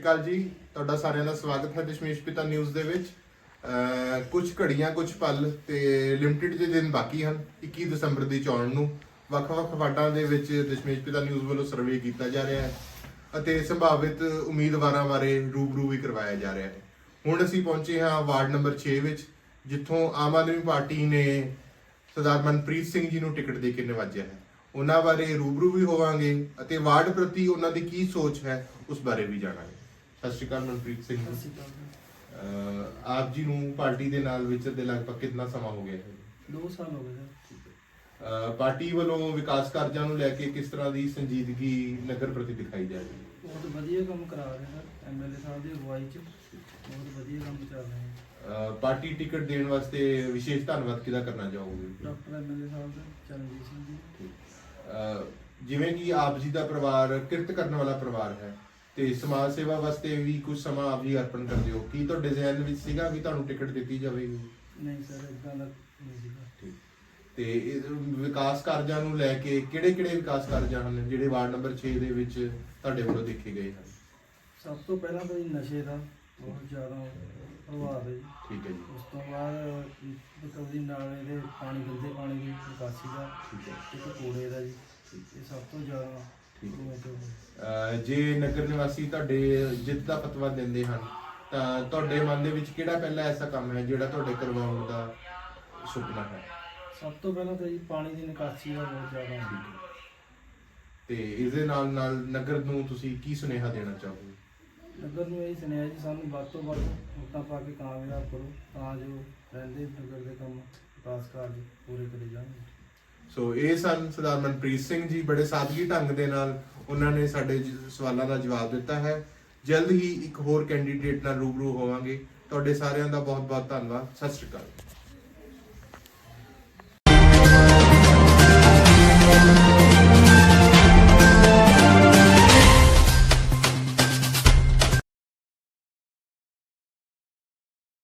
ਸ਼੍ਰੀ ਅਕਾਲ ਜੀ, ਤੁਹਾਡਾ ਸਾਰਿਆਂ ਦਾ ਸਵਾਗਤ ਹੈ ਦਸ਼ਮੇਸ਼ ਪਿਤਾ ਨਿਊਜ਼ ਦੇ ਵਿੱਚ। ਅਹ ਕੁਝ ਘੜੀਆਂ ਕੁਝ ਪਲ ਤੇ ਲਿਮਟਿਡ ਦੇ ਦਿਨ ਬਾਕੀ ਹਨ 21 ਦਸੰਬਰ ਦੀ ਚੋਣ ਨੂੰ। ਵੱਖ-ਵੱਖ ਵਾਰਡਾਂ ਦੇ ਵਿੱਚ ਦਸ਼ਮੇਸ਼ ਪਿਤਾ ਨਿਊਜ਼ ਵੱਲੋਂ ਸਰਵੇ ਕੀਤਾ ਜਾ ਰਿਹਾ ਹੈ ਅਤੇ ਸੰਭਾਵਿਤ ਉਮੀਦਵਾਰਾਂ ਬਾਰੇ ਰੂਬਰੂ ਵੀ ਕਰਵਾਇਆ ਜਾ ਰਿਹਾ ਹੈ। ਹੁਣ ਅਸੀਂ ਪਹੁੰਚੇ ਹਾਂ ਵਾਰਡ ਨੰਬਰ 6 ਵਿੱਚ, ਜਿੱਥੋਂ ਆਮ ਆਦਮੀ ਪਾਰਟੀ ਨੇ ਸਰਦਾਰ ਮਨਪ੍ਰੀਤ ਸਿੰਘ ਜੀ ਨੂੰ ਟਿਕਟ ਦੇ ਕੇ ਨਿਵਾਜਿਆ ਹੈ। ਉਹਨਾਂ ਬਾਰੇ ਰੂਬਰੂ ਵੀ ਹੋਵਾਂਗੇ ਅਤੇ ਵਾਰਡ ਪ੍ਰਤੀ ਉਹਨਾਂ ਦੀ ਕੀ ਸੋਚ ਹੈ, ਉਸ ਬਾਰੇ ਵੀ ਜਾਣਾਂਗੇ। ਸਤਿ ਸ਼੍ਰੀ ਅਕਾਲ ਮਨਪ੍ਰੀਤ ਸਿੰਘ ਜੀ। ਅਹ ਆਪ ਜੀ ਨੂੰ ਪਾਰਟੀ ਦੇ ਨਾਲ ਵਿਚਰਦੇ ਲਗਭਗ ਕਿੰਨਾ ਸਮਾਂ ਹੋ ਗਿਆ ਹੈ ਦੋ ਸਾਲ ਹੋ ਗਏ ਸਰ ਅਹ ਪਾਰਟੀ ਵੱਲੋਂ ਵਿਕਾਸ ਕਾਰਜਾਂ ਨੂੰ ਲੈ ਕੇ ਕਿਸ ਤਰ੍ਹਾਂ ਦੀ ਸੰਜੀਦਗੀ ਨਗਰ ਪ੍ਰਤੀ ਦਿਖਾਈ ਜਾ ਰਹੀ ਹੈ? ਬਹੁਤ ਵਧੀਆ ਕੰਮ ਕਰਾ ਰਹੇ ਸਰ ਐਮਐਲਏ ਸਾਹਿਬ ਦੀ ਅਗਵਾਈ ਚ ਬਹੁਤ ਵਧੀਆ ਕੰਮ ਚੱਲ ਰਹੇ ਹੈ ਅਹ ਪਾਰਟੀ ਟਿਕਟ ਦੇਣ ਵਾਸਤੇ ਵਿਸ਼ੇਸ਼ ਧੰਨਵਾਦ ਕਿਹਦਾ ਕਰਨਾ ਚਾਹੋਗੇ? ਡਾਕਟਰ ਐਮਐਲਏ ਸਾਹਿਬ ਦਾ ਚਰਨਜੀਤ ਸਿੰਘ ਜੀ। ਅਹ ਜਿਵੇਂ ਕਿ ਆਪ ਜੀ ਦਾ ਪਰਿਵਾਰ ਕਿਰਤ ਕਰਨ ਵਾਲਾ ਪਰਿਵਾਰ ਹੈ। ਤੇ ਸਮਾਜ ਸੇਵਾ ਵਾਸਤੇ ਵੀ ਕੁਝ ਸਮਾਂ ਆਪ ਜੀ ਅਰਪਣ ਕਰਦੇ ਹੋ ਕੀ ਤੁਹਾਡੇ ਜ਼ਿਹਨ ਵਿੱਚ ਸੀਗਾ ਵੀ ਤੁਹਾਨੂੰ ਟਿਕਟ ਦਿੱਤੀ ਜਾਵੇਗੀ? ਨਹੀਂ ਸਰ ਇਦਾਂ ਦਾ ਨਹੀਂ ਸੀਗਾ। ਤੇ ਇਹ ਵਿਕਾਸ ਕਾਰਜਾਂ ਨੂੰ ਲੈ ਕੇ ਕਿਹੜੇ-ਕਿਹੜੇ ਵਿਕਾਸ ਕਾਰਜ ਹਨ ਜਿਹੜੇ ਵਾਰਡ ਨੰਬਰ 6 ਦੇ ਵਿੱਚ ਤੁਹਾਡੇ ਵੱਲੋਂ ਦੇਖੇ ਗਏ ਹਨ? ਸਭ ਤੋਂ ਪਹਿਲਾਂ ਤਾਂ ਜੀ ਨਸ਼ੇ ਦਾ ਬਹੁਤ ਜ਼ਿਆਦਾ ਪ੍ਰਭਾਵ ਹੈ ਜੀ। ਠੀਕ ਹੈ ਜੀ। ਉਸ ਤੋਂ ਬਾਅਦ ਬਕਵਦੀ ਨਾਲੇ ਦੇ ਪਾਣੀ ਗੰਦੇ ਪਾਣੀ ਦੀ ਨਿਕਾਸੀ ਦਾ ਠੀਕ ਹੈ। ਇੱਕ ਕੂੜੇ ਦਾ ਜੀ। ਇਹ ਸਭ ਤੋਂ ਜ਼ਿਆਦਾ ਅਹ ਜੇ ਨਗਰ ਨਿਵਾਸੀ ਤੁਹਾਡੇ ਜਿੱਤ ਦਾ ਫਤਵਾ ਦਿੰਦੇ ਹਨ ਤਾਂ ਤੁਹਾਡੇ ਮਨ ਦੇ ਵਿੱਚ ਕਿਹੜਾ ਪਹਿਲਾ ਐਸਾ ਕੰਮ ਹੈ ਜਿਹੜਾ ਤੁਹਾਡੇ ਕਰਵਾਉਣ ਦਾ ਸੁਪਨਾ ਹੈ? ਸਭ ਤੋਂ ਪਹਿਲਾਂ ਤਾਂ ਜੀ ਪਾਣੀ ਦੀ ਨਿਕਾਸੀ ਦਾ ਬਹੁਤ ਜ਼ਿਆਦਾ ਹੁੰਦੀ। ਹੈ। ਤੇ ਇਸ ਦੇ ਨਾਲ ਨਾਲ ਨਗਰ ਨੂੰ ਤੁਸੀਂ ਕੀ ਸੁਨੇਹਾ ਦੇਣਾ ਚਾਹੋਗੇ? ਨਗਰ ਨੂੰ ਇਹ ਸੁਨੇਹਾ ਜੀ ਸਾਨੂੰ ਵੱਧ ਤੋਂ ਵੱਧ ਵੋਟਾਂ ਪਾ ਕੇ ਕਾਮਯਾਬ ਕਰੋ ਤਾਂ ਜੋ ਰਹਿੰਦੇ ਨਗਰ ਦੇ ਕੰਮ ਵਿਕਾਸ ਕਾਰਜ ਪੂਰੇ ਕਰੇ ਜਾਣਗੇ ਸੋ ਇਹ ਸਨ ਸਰਦਾਰ ਮਨਪ੍ਰੀਤ ਸਿੰਘ ਜੀ ਬੜੇ ਸਾਦਗੀ ਢੰਗ ਦੇ ਨਾਲ ਉਹਨਾਂ ਨੇ ਸਾਡੇ ਸਵਾਲਾਂ ਦਾ ਜਵਾਬ ਦਿੱਤਾ ਹੈ। ਜਲਦ ਹੀ ਇੱਕ ਹੋਰ ਕੈਂਡੀਡੇਟ ਨਾਲ ਰੂਬਰੂ ਹੋਵਾਂਗੇ। ਤੁਹਾਡੇ ਸਾਰਿਆਂ ਦਾ ਬਹੁਤ ਬਹੁਤ ਧੰਨਵਾਦ। ਸਤਿ ਸ਼੍ਰੀ ਅਕਾਲ।